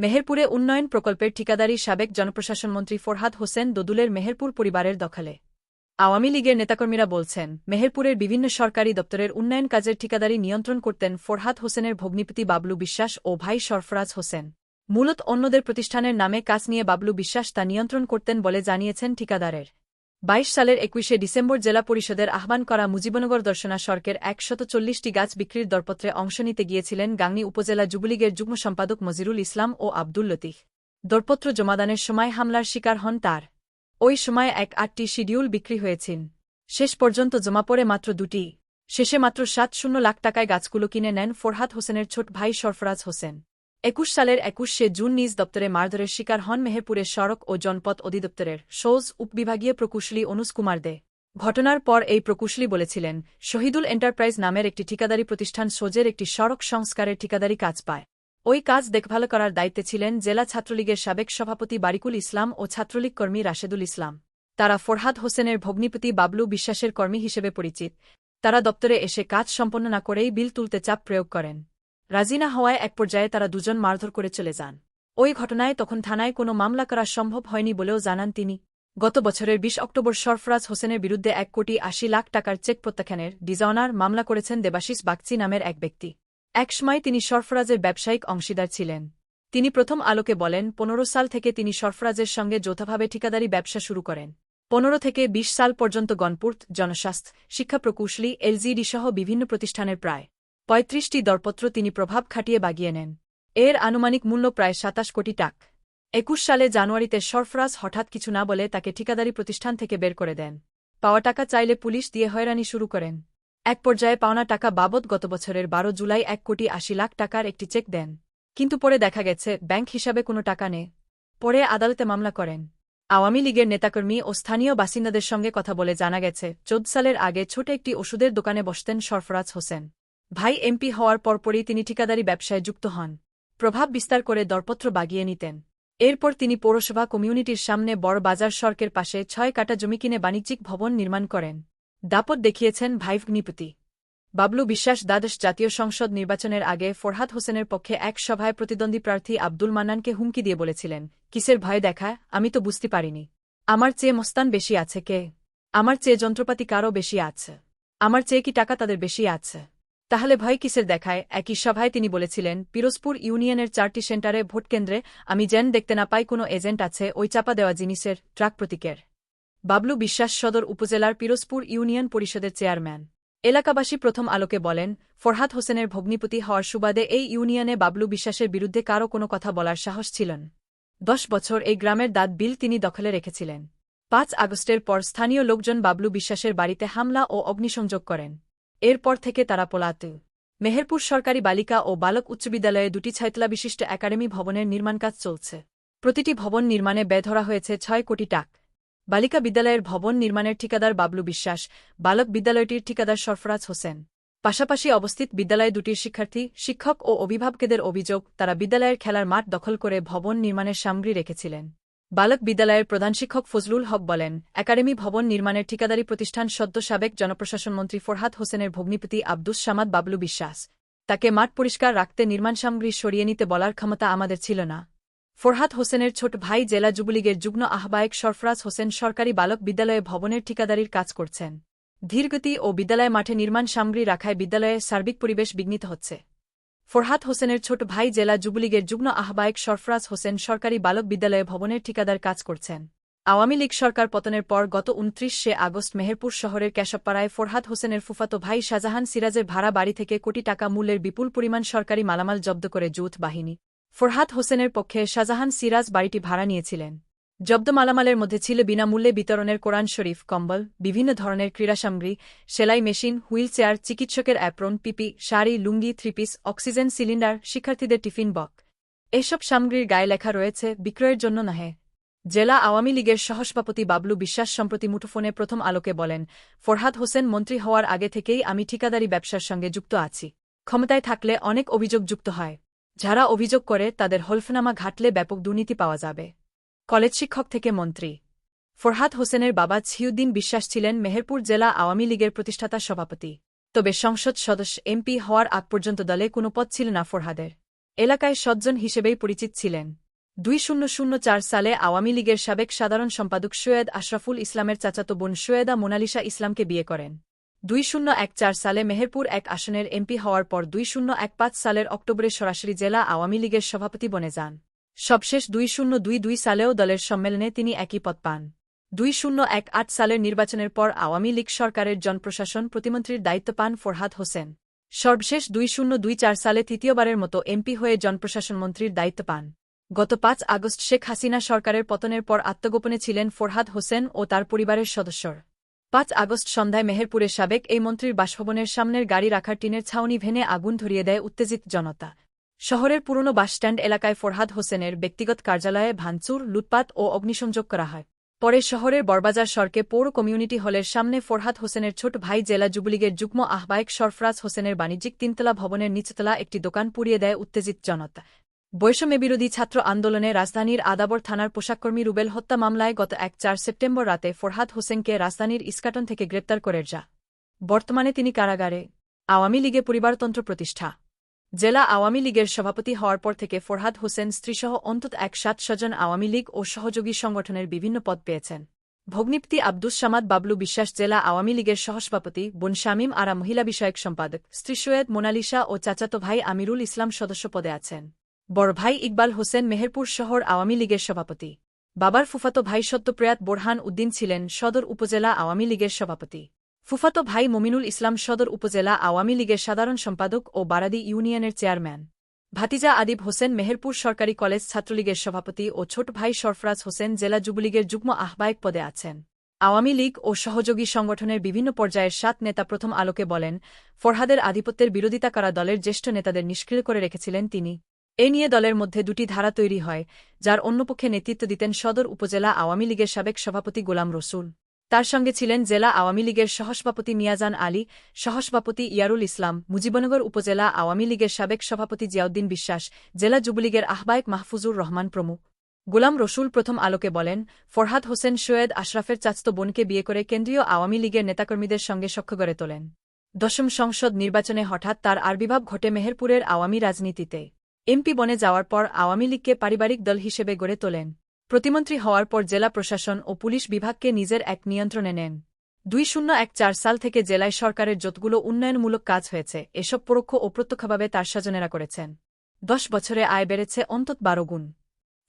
মেহেরপুরে উন্নয়ন প্রকল্পের ঠিকাদারি সাবেক জনপ্রশাসন মন্ত্রী ফরহাদ হোসেন দদুলের মেহেরপুর পরিবারের দখলে। আওয়ামী লীগের নেতাকর্মীরা বলছেন, মেহেরপুরের বিভিন্ন সরকারি দপ্তরের উন্নয়ন কাজের ঠিকাদারি নিয়ন্ত্রণ করতেন ফরহাদ হোসেনের ভগ্নিপতি বাবলু বিশ্বাস ও ভাই সরফরাজ হোসেন। মূলত অন্যদের প্রতিষ্ঠানের নামে কাজ নিয়ে বাবলু বিশ্বাস তা নিয়ন্ত্রণ করতেন বলে জানিয়েছেন ঠিকাদারের। বাইশ সালের একুশে ডিসেম্বর জেলা পরিষদের আহ্বান করা মুজিবনগর দর্শনা সরকের একশত চল্লিশটি গাছ বিক্রির দরপত্রে অংশ নিতে গিয়েছিলেন গাংনী উপজেলা যুবলীগের যুগ্ম সম্পাদক মজিরুল ইসলাম ও আব্দুল লতিফ। দরপত্র জমাদানের সময় হামলার শিকার হন তার। ওই সময় এক আটটি শিডিউল বিক্রি হয়েছেন শেষ পর্যন্ত জমা পড়ে মাত্র দুটি। শেষে মাত্র সাত শূন্য লাখ টাকায় গাছগুলো কিনে নেন ফরহাদ হোসেনের ছোট ভাই সরফরাজ হোসেন। একুশ সালের একুশে জুন নিজ দপ্তরে মারধরের শিকার হন মেহেরপুরের সড়ক ও জনপথ অধিদপ্তরের সৌজ উপবিভাগীয় প্রকৌশলী অনুজ কুমার দে। ঘটনার পর এই প্রকৌশলী বলেছিলেন, শহীদুল এন্টারপ্রাইজ নামের একটি ঠিকাদারি প্রতিষ্ঠান সোজের একটি সড়ক সংস্কারের ঠিকাদারি কাজ পায়। ওই কাজ দেখভাল করার দায়িত্বে ছিলেন জেলা ছাত্রলীগের সাবেক সভাপতি বারিকুল ইসলাম ও ছাত্রলীগ কর্মী রাশেদুল ইসলাম। তারা ফরহাদ হোসেনের ভগ্নিপতি বাবলু বিশ্বাসের কর্মী হিসেবে পরিচিত। তারা দপ্তরে এসে কাজ সম্পন্ন না করেই বিল তুলতে চাপ প্রয়োগ করেন। রাজি না হওয়ায় এক পর্যায়ে তারা দুজন মারধর করে চলে যান। ওই ঘটনায় তখন থানায় কোনো মামলা করা সম্ভব হয়নি বলেও জানান তিনি। গত বছরের ২০ অক্টোবর সরফরাজ হোসেনের বিরুদ্ধে এক কোটি আশি লাখ টাকার চেক প্রত্যাখ্যানের ডিজাউনার মামলা করেছেন দেবাশিস বাগচি নামের এক ব্যক্তি। একসময় তিনি সরফরাজের ব্যবসায়িক অংশীদার ছিলেন। তিনি প্রথম আলোকে বলেন, পনেরো সাল থেকে তিনি সরফরাজের সঙ্গে যৌথভাবে ঠিকাদারি ব্যবসা শুরু করেন। পনেরো থেকে ২০ সাল পর্যন্ত গণপূর্ত, জনস্বাস্থ্য, শিক্ষা প্রকৌশলী, এলজিডি সহ বিভিন্ন প্রতিষ্ঠানের প্রায় পঁয়ত্রিশটি দরপত্র তিনি প্রভাব খাটিয়ে বাগিয়ে নেন। এর আনুমানিক মূল্য প্রায় সাতাশ কোটি টাক। একুশ সালে জানুয়ারিতে সরফরাজ হঠাৎ কিছু না বলে তাকে ঠিকাদারি প্রতিষ্ঠান থেকে বের করে দেন। পাওয়া টাকা চাইলে পুলিশ দিয়ে হয়রানি শুরু করেন। এক পর্যায়ে পাওনা টাকা বাবদ গত বছরের বারো জুলাই এক কোটি আশি লাখ টাকার একটি চেক দেন। কিন্তু পরে দেখা গেছে, ব্যাংক হিসাবে কোনো টাকা নেই। পরে আদালতে মামলা করেন। আওয়ামী লীগের নেতাকর্মী ও স্থানীয় বাসিন্দাদের সঙ্গে কথা বলে জানা গেছে, চোদ্দ সালের আগে ছোট একটি ওষুধের দোকানে বসতেন সরফরাজ হোসেন। ভাই এমপি হওয়ার পরপরই তিনি ঠিকাদারি ব্যবসায় যুক্ত হন। প্রভাব বিস্তার করে দরপত্র বাগিয়ে নিতেন। এরপর তিনি পৌরসভা কমিউনিটির সামনে বড় বাজার সড়কের পাশে ছয় কাটা জমি কিনে বাণিজ্যিক ভবন নির্মাণ করেন। দাপট দেখিয়েছেন ভাইভগ্নিপতি বাবলু বিশ্বাস দ্বাদশ জাতীয় সংসদ নির্বাচনের আগে ফরহাদ হোসেনের পক্ষে এক সভায় প্রতিদ্বন্দ্বী প্রার্থী আব্দুল মান্নানকে হুমকি দিয়ে বলেছিলেন, কিসের ভয় দেখায় আমি তো বুঝতে পারিনি। আমার চেয়ে মস্তান বেশি আছে কে? আমার চেয়ে যন্ত্রপাতি কারও বেশি আছে? আমার চেয়ে কি টাকা তাদের বেশি আছে? তাহলে ভয় কিসের দেখায়? একই সভায় তিনি বলেছিলেন, পিরোজপুর ইউনিয়নের চারটি সেন্টারে ভোটকেন্দ্রে আমি যেন দেখতে না পাই কোনো এজেন্ট আছে, ওই চাপা দেওয়া জিনিসের, ট্রাক প্রতীকের। বাবলু বিশ্বাস সদর উপজেলার পিরোজপুর ইউনিয়ন পরিষদের চেয়ারম্যান। এলাকাবাসী প্রথম আলোকে বলেন, ফরহাদ হোসেনের ভগ্নিপতি হওয়ার সুবাদে এই ইউনিয়নে বাবলু বিশ্বাসের বিরুদ্ধে কারও কোনো কথা বলার সাহস ছিলেন। দশ বছর এই গ্রামের দাঁত বিল তিনি দখলে রেখেছিলেন। পাঁচ আগস্টের পর স্থানীয় লোকজন বাবলু বিশ্বাসের বাড়িতে হামলা ও অগ্নিসংযোগ করেন। এরপর থেকে তারা পলাত মেহেরপুর সরকারি বালিকা ও বালক উচ্চ বিদ্যালয়ে দুটি ছাইতলা বিশিষ্ট একাডেমি ভবনের নির্মাণ কাজ চলছে। প্রতিটি ভবন নির্মাণে ব্যয় ধরা হয়েছে ছয় কোটি টাক। বালিকা বিদ্যালয়ের ভবন নির্মাণের ঠিকাদার বাবলু বিশ্বাস, বালক বিদ্যালয়টির ঠিকাদার সরফরাজ হোসেন। পাশাপাশি অবস্থিত বিদ্যালয়ে দুটির শিক্ষার্থী, শিক্ষক ও অভিভাবকদের অভিযোগ, তারা বিদ্যালয়ের খেলার মাঠ দখল করে ভবন নির্মাণের সামগ্রী রেখেছিলেন। বালক বিদ্যালয়ের প্রধান শিক্ষক ফজলুল হক বলেন, একাডেমি ভবন নির্মাণের ঠিকাদারি প্রতিষ্ঠান সদ্য সাবেক জনপ্রশাসন মন্ত্রী ফরহাদ হোসেনের ভগ্নিপতি আব্দুস সামাদ বাবলু বিশ্বাস। তাকে মাঠ পরিষ্কার রাখতে নির্মাণ সামগ্রী সরিয়ে নিতে বলার ক্ষমতা আমাদের ছিল না। ফরহাদ হোসেনের ছোট ভাই জেলা যুবলীগের যুগ্ম আহ্বায়ক সরফরাজ হোসেন সরকারি বালক বিদ্যালয়ে ভবনের ঠিকাদারির কাজ করছেন। ধীরগতি ও বিদ্যালয় মাঠে নির্মাণ সামগ্রী রাখায় বিদ্যালয়ের সার্বিক পরিবেশ বিঘ্নিত হচ্ছে। ফরহাদ হোসেনের ছোট ভাই জেলা যুবলীগের যুগ্ম আহ্বায়ক সরফরাজ হোসেন সরকারি বালক বিদ্যালয়ে ভবনের ঠিকাদার কাজ করছেন। আওয়ামী লীগ সরকার পতনের পর গত উনত্রিশে আগস্ট মেহেরপুর শহরের কেশবপাড়ায় ফরহাদ হোসেনের ফুফাতো ভাই শাহজাহান সিরাজের ভাড়া বাড়ি থেকে কোটি টাকা মূল্যের বিপুল পরিমাণ সরকারি মালামাল জব্দ করে যৌথ বাহিনী। ফরহাদ হোসেনের পক্ষে শাহজাহান সিরাজ বাড়িটি ভাড়া নিয়েছিলেন। জব্দ মালামালের মধ্যে ছিল বিনামূল্যে বিতরণের কোরআন শরীফ, কম্বল, বিভিন্ন ধরনের ক্রীড়া সামগ্রী সেলাই মেশিন হুইল চেয়ার চিকিৎসকের অ্যাপ্রন, পিপি, sari, lungi, three piece, oxygen cylinder, শিক্ষার্থীদের টিফিন বক এসব সামগ্রীর গায়ে লেখা রয়েছে, বিক্রয়ের জন্য নহে। জেলা আওয়ামী লীগের সহসভাপতি বাবলু বিশ্বাস সম্প্রতি মুঠোফোনে প্রথম আলোকে বলেন, ফরহাদ হোসেন মন্ত্রী হওয়ার আগে থেকেই আমি ঠিকাদারি ব্যবসার সঙ্গে যুক্ত আছি। ক্ষমতায় থাকলে অনেক অভিযোগ যুক্ত হয়। যারা অভিযোগ করে তাদের হলফনামা ঘাটলে ব্যাপক দুর্নীতি পাওয়া যাবে। কলেজ শিক্ষক থেকে মন্ত্রী। ফরহাদ হোসেনের বাবা ছিউদ্দিন বিশ্বাস ছিলেন মেহেরপুর জেলা আওয়ামী লীগের প্রতিষ্ঠাতা সভাপতি। তবে সংসদ সদস্য এমপি হওয়ার আগ পর্যন্ত দলে কোনো পদ ছিল না ফরহাদের। এলাকায় সজ্জন হিসেবেই পরিচিত ছিলেন। দুই শূন্য শূন্য চার সালে আওয়ামী লীগের সাবেক সাধারণ সম্পাদক সৈয়দ আশরাফুল ইসলামের চাচাতো বোন সৈয়দা মোনালিসা ইসলামকে বিয়ে করেন। দুই শূন্য এক চার সালে মেহেরপুর এক আসনের এমপি হওয়ার পর দুই শূন্য এক পাঁচ সালের অক্টোবরে সরাসরি জেলা আওয়ামী লীগের সভাপতি বনে যান। সবশেষ দুই শূন্য দুই দুই সালেও দলের সম্মেলনে তিনি একই পদ পান। দুই শূন্য এক আট সালের নির্বাচনের পর আওয়ামী লীগ সরকারের জনপ্রশাসন প্রতিমন্ত্রীর দায়িত্ব পান ফরহাদ হোসেন। সর্বশেষ দুই শূন্য দুই চার সালে তৃতীয়বারের মতো এমপি হয়ে জনপ্রশাসন মন্ত্রীর দায়িত্ব পান। গত পাঁচ আগস্ট শেখ হাসিনা সরকারের পতনের পর আত্মগোপনে ছিলেন ফরহাদ হোসেন ও তার পরিবারের সদস্যর। পাঁচ আগস্ট সন্ধ্যায় মেহেরপুরের সাবেক এই মন্ত্রীর বাসভবনের সামনের গাড়ি রাখার টিনের ছাউনি ভেনে আগুন ধরিয়ে দেয় উত্তেজিত জনতা। শহরের পুরনো বাসস্ট্যান্ড এলাকায় ফরহাদ হোসেনের ব্যক্তিগত কার্যালয়ে ভাঙচুর, লুটপাট ও অগ্নিসংযোগ করা হয়। পরে শহরের বরবাজার সড়কে পৌর কমিউনিটি হলের সামনে ফরহাদ হোসেনের ছোট ভাই জেলা যুবলীগের যুগ্ম আহ্বায়ক সরফরাজ হোসেনের বাণিজ্যিক তিনতলা ভবনের নিচতলা একটি দোকান পুড়িয়ে দেয় উত্তেজিত জনতা। বৈষম্য বিরোধী ছাত্র আন্দোলনে রাজধানীর আদাবর থানার পোশাককর্মী রুবেল হত্যা মামলায় গত এক চার সেপ্টেম্বর রাতে ফরহাদ হোসেনকে রাজধানীর ইস্কাটন থেকে গ্রেপ্তার করে যা বর্তমানে তিনি কারাগারে। আওয়ামী লীগে পরিবারতন্ত্র প্রতিষ্ঠা। জেলা আওয়ামী লীগের সভাপতি হওয়ার পর থেকে ফরহাদ হোসেন স্ত্রীসহ অন্তত এক সাত স্বজন আওয়ামী লীগ ও সহযোগী সংগঠনের বিভিন্ন পদ পেয়েছেন। ভগ্নিপ্তি আব্দুস সামাদ বাবলু বিশ্বাস জেলা আওয়ামী লীগের সহসভাপতি, বোন শামীম আরা মহিলা বিষয়ক সম্পাদক, স্ত্রী সৈয়দ মোনালিসা ও চাচাতো ভাই আমিরুল ইসলাম সদস্য পদে আছেন। বড় ভাই ইকবাল হোসেন মেহেরপুর শহর আওয়ামী লীগের সভাপতি। বাবার ফুফাতো ভাই সত্যপ্রয়াত বোরহান উদ্দিন ছিলেন সদর উপজেলা আওয়ামী লীগের সভাপতি। ফুফাতো ভাই মমিনুল ইসলাম সদর উপজেলা আওয়ামী লীগের সাধারণ সম্পাদক ও বারাদি ইউনিয়নের চেয়ারম্যান। ভাতিজা আদিব হোসেন মেহেরপুর সরকারি কলেজ ছাত্রলীগের সভাপতি ও ছোট ভাই সরফরাজ হোসেন জেলা যুবলীগের যুগ্ম আহ্বায়ক পদে আছেন। আওয়ামী লীগ ও সহযোগী সংগঠনের বিভিন্ন পর্যায়ের সাত নেতা প্রথম আলোকে বলেন, ফরহাদের আধিপত্যের বিরোধিতা করা দলের জ্যেষ্ঠ নেতাদের নিষ্ক্রিয় করে রেখেছিলেন তিনি। এ নিয়ে দলের মধ্যে দুটি ধারা তৈরি হয়, যার অন্যপক্ষে নেতৃত্ব দিতেন সদর উপজেলা আওয়ামী লীগের সাবেক সভাপতি গোলাম রসুল। তার সঙ্গে ছিলেন জেলা আওয়ামী লীগের সহসভাপতি মিয়াজান আলী, সহসভাপতি ইয়ারুল ইসলাম, মুজিবনগর উপজেলা আওয়ামী লীগের সাবেক সভাপতি জিয়াউদ্দিন বিশ্বাস, জেলা যুবলীগের আহ্বায়ক মাহফুজুর রহমান প্রমুখ। গোলাম রসুল প্রথম আলোকে বলেন, ফরহাদ হোসেন সৈয়দ আশরাফের চাচত বোনকে বিয়ে করে কেন্দ্রীয় আওয়ামী লীগের নেতাকর্মীদের সঙ্গে সখ্য গড়ে তোলেন। দশম সংসদ নির্বাচনে হঠাৎ তার আবির্ভাব ঘটে মেহেরপুরের আওয়ামী রাজনীতিতে। এমপি বনে যাওয়ার পর আওয়ামী লীগকে পারিবারিক দল হিসেবে গড়ে তোলেন। প্রতিমন্ত্রী হওয়ার পর জেলা প্রশাসন ও পুলিশ বিভাগকে নিজের এক নিয়ন্ত্রণে নেন। দুই শূন্য এক চার সাল থেকে জেলায় সরকারের যতগুলো উন্নয়নমূলক কাজ হয়েছে, এসব পরোক্ষ ও প্রত্যক্ষভাবে তার স্বজনেরা করেছেন। দশ বছরে আয় বেড়েছে অন্তত বারো গুণ।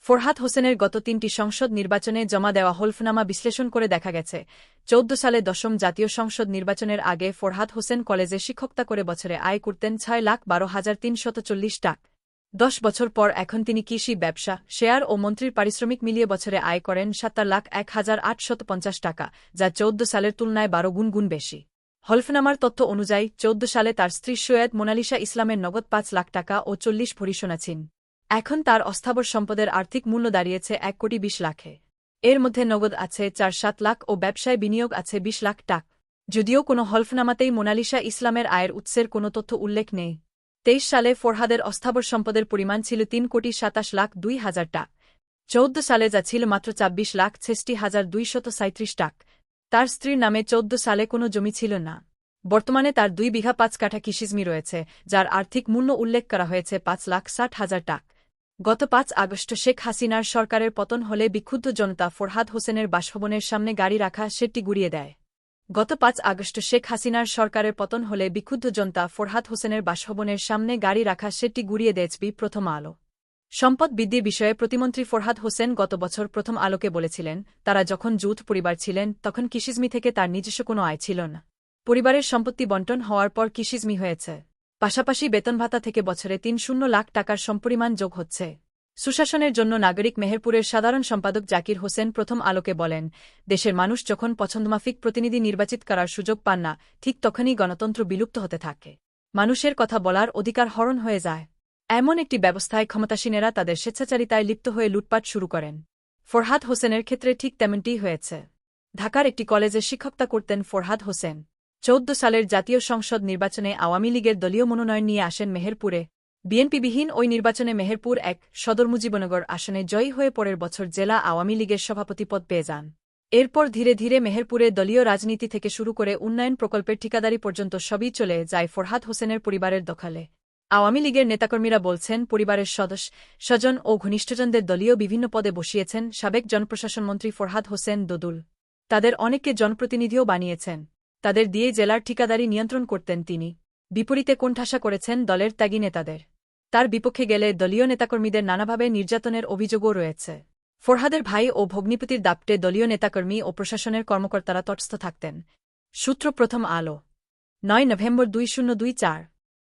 ফরহাদ হোসেনের গত তিনটি সংসদ নির্বাচনে জমা দেওয়া হলফনামা বিশ্লেষণ করে দেখা গেছে, চৌদ্দ সালে দশম জাতীয় সংসদ নির্বাচনের আগে ফরহাদ হোসেন কলেজে শিক্ষকতা করে বছরে আয় করতেন ছয় লাখ বারো হাজার তিনশত চল্লিশ টাকা। দশ বছর পর এখন তিনি কৃষি, ব্যবসা, শেয়ার ও মন্ত্রীর পারিশ্রমিক মিলিয়ে বছরে আয় করেন সাতার লাখ এক হাজার আটশত পঞ্চাশ টাকা, যা চৌদ্দ সালের তুলনায় বারো গুণ গুণ বেশি। হলফনামার তথ্য অনুযায়ী, চৌদ্দ সালে তার স্ত্রী সৈয়দ মোনালিসা ইসলামের নগদ পাঁচ লাখ টাকা ও চল্লিশ ভরি ছিন এখন তার অস্থাবর সম্পদের আর্থিক মূল্য দাঁড়িয়েছে এক কোটি বিশ লাখে। এর মধ্যে নগদ আছে চার সাত লাখ ও ব্যবসায় বিনিয়োগ আছে বিশ লাখ টাক। যদিও কোনো হলফনামাতেই মোনালিসা ইসলামের আয়ের উৎসের কোনো তথ্য উল্লেখ নেই। তেইশ সালে ফরহাদের অস্থাবর সম্পদের পরিমাণ ছিল তিন কোটি সাতাশ লাখ দুই হাজার টাক। চৌদ্দ সালে যা ছিল মাত্র চাব্বিশ লাখ ছেষট্টি হাজার দুইশত সাঁত্রিশ টাক। তার স্ত্রীর নামে চৌদ্দ সালে কোনো জমি ছিল না। বর্তমানে তার দুই বিঘা পাঁচ কাঠা কিসিজমি রয়েছে, যার আর্থিক মূল্য উল্লেখ করা হয়েছে পাঁচ লাখ ষাট হাজার টাক। গত পাঁচ আগস্ট শেখ হাসিনার সরকারের পতন হলে বিক্ষুব্ধ জনতা ফরহাদ হোসেনের বাসভবনের সামনে গাড়ি রাখা সেটি গুড়িয়ে দেয়। গত পাঁচ আগস্ট শেখ হাসিনার সরকারের পতন হলে বিক্ষুব্ধ জনতা ফরহাদ হোসেনের বাসভবনের সামনে গাড়ি রাখা সেটি গুড়িয়ে দেয়চবি প্রথম আলো। সম্পদ বৃদ্ধির বিষয়ে প্রতিমন্ত্রী ফরহাদ হোসেন গত বছর প্রথম আলোকে বলেছিলেন, তারা যখন যুথ পরিবার ছিলেন, তখন কিসিজমি থেকে তার নিজস্ব কোনো আয় ছিল না। পরিবারের সম্পত্তি বন্টন হওয়ার পর কিসিজমি হয়েছে। পাশাপাশি বেতন ভাতা থেকে বছরে তিন শূন্য লাখ টাকার সম্পরিমাণ যোগ হচ্ছে। সুশাসনের জন্য নাগরিক মেহেরপুরের সাধারণ সম্পাদক জাকির হোসেন প্রথম আলোকে বলেন, দেশের মানুষ যখন পছন্দমাফিক প্রতিনিধি নির্বাচিত করার সুযোগ পান না, ঠিক তখনই গণতন্ত্র বিলুপ্ত হতে থাকে। মানুষের কথা বলার অধিকার হরণ হয়ে যায়। এমন একটি ব্যবস্থায় ক্ষমতাসীনেরা তাদের স্বেচ্ছাচারিতায় লিপ্ত হয়ে লুটপাট শুরু করেন। ফরহাদ হোসেনের ক্ষেত্রে ঠিক তেমনটিই হয়েছে। ঢাকার একটি কলেজে শিক্ষকতা করতেন ফরহাদ হোসেন। চৌদ্দ সালের জাতীয় সংসদ নির্বাচনে আওয়ামী লীগের দলীয় মনোনয়ন নিয়ে আসেন মেহেরপুরে। বিএনপিবিহীন ওই নির্বাচনে মেহেরপুর এক সদর মুজিবনগর আসনে জয়ী হয়ে পরের বছর জেলা আওয়ামী লীগের সভাপতি পদ পেয়ে যান। এরপর ধীরে ধীরে মেহেরপুরে দলীয় রাজনীতি থেকে শুরু করে উন্নয়ন প্রকল্পের ঠিকাদারি পর্যন্ত সবই চলে যায় ফরহাদ হোসেনের পরিবারের দখলে। আওয়ামী লীগের নেতাকর্মীরা বলছেন, পরিবারের সদস্য, স্বজন ও ঘনিষ্ঠজনদের দলীয় বিভিন্ন পদে বসিয়েছেন সাবেক জনপ্রশাসনমন্ত্রী ফরহাদ হোসেন দোদুল। তাদের অনেককে জনপ্রতিনিধিও বানিয়েছেন। তাদের দিয়ে জেলার ঠিকাদারি নিয়ন্ত্রণ করতেন তিনি। বিপরীতে কোণঠাসা করেছেন দলের ত্যাগী নেতাদের। তার বিপক্ষে গেলে দলীয় নেতাকর্মীদের নানাভাবে নির্যাতনের অভিযোগও রয়েছে। ফরহাদের ভাই ও ভগ্নিপতির দাপটে দলীয় নেতাকর্মী ও প্রশাসনের কর্মকর্তারা তটস্থ থাকতেন। সূত্র প্রথম আলো। নয় নভেম্বর দুই শূন্য দুই চার।